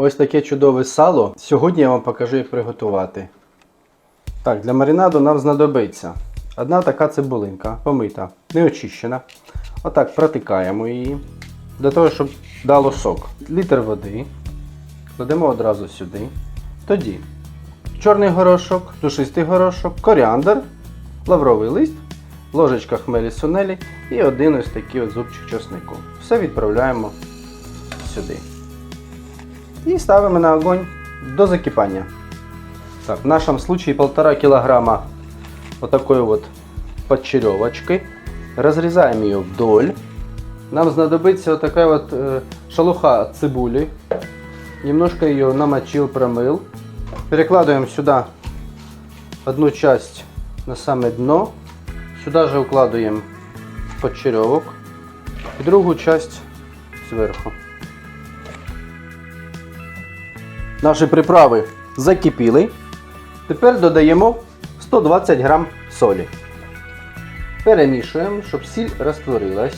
Ось таке чудове сало. Сьогодні я вам покажу, як приготувати. Так, для маринаду нам знадобиться одна така цибулинка, помита, не очищена. Отак протикаємо її. Для того, щоб дало сок. Літр води. Кладемо одразу сюди. Тоді чорний горошок, душистий горошок, коріандр, лавровий лист, ложечка хмелі сунелі і один ось такий от зубчик чеснику. Все відправляємо сюди И ставим на огонь до закипания. Так, в нашем случае полтора килограмма вот такой вот подчеревочки. Разрезаем ее вдоль. Нам знадобится вот такая вот э, шелуха от цибули. Немножко ее намочил, промыл. Перекладываем сюда одну часть на самое дно. Сюда же укладываем подчеревок. И другую часть сверху. Наші приправи закипіли. Тепер додаємо 120 грам солі. Перемішуємо, щоб сіль розтворилась.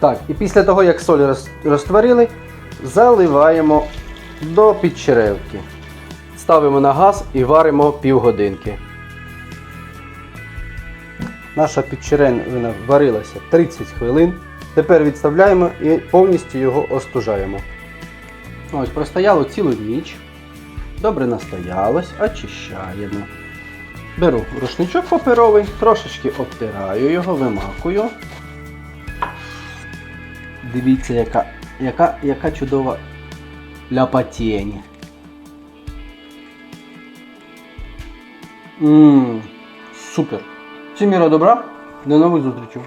Так, і після того, як соль розтворили, заливаємо до підчеревки. Ставимо на газ і варимо півгодинки. Наша підчеревина варилася 30 хвилин. Тепер відставляємо і повністю його остужаємо. Ось, простояло цілу ніч. Добре настоялось, очищаємо. Беру рушничок паперовий, трошечки обтираю його, вимакую. Дивіться, яка, яка, яка чудова ляпатєнь. Ммм, супер. Всім міра добра, до нових зустрічей.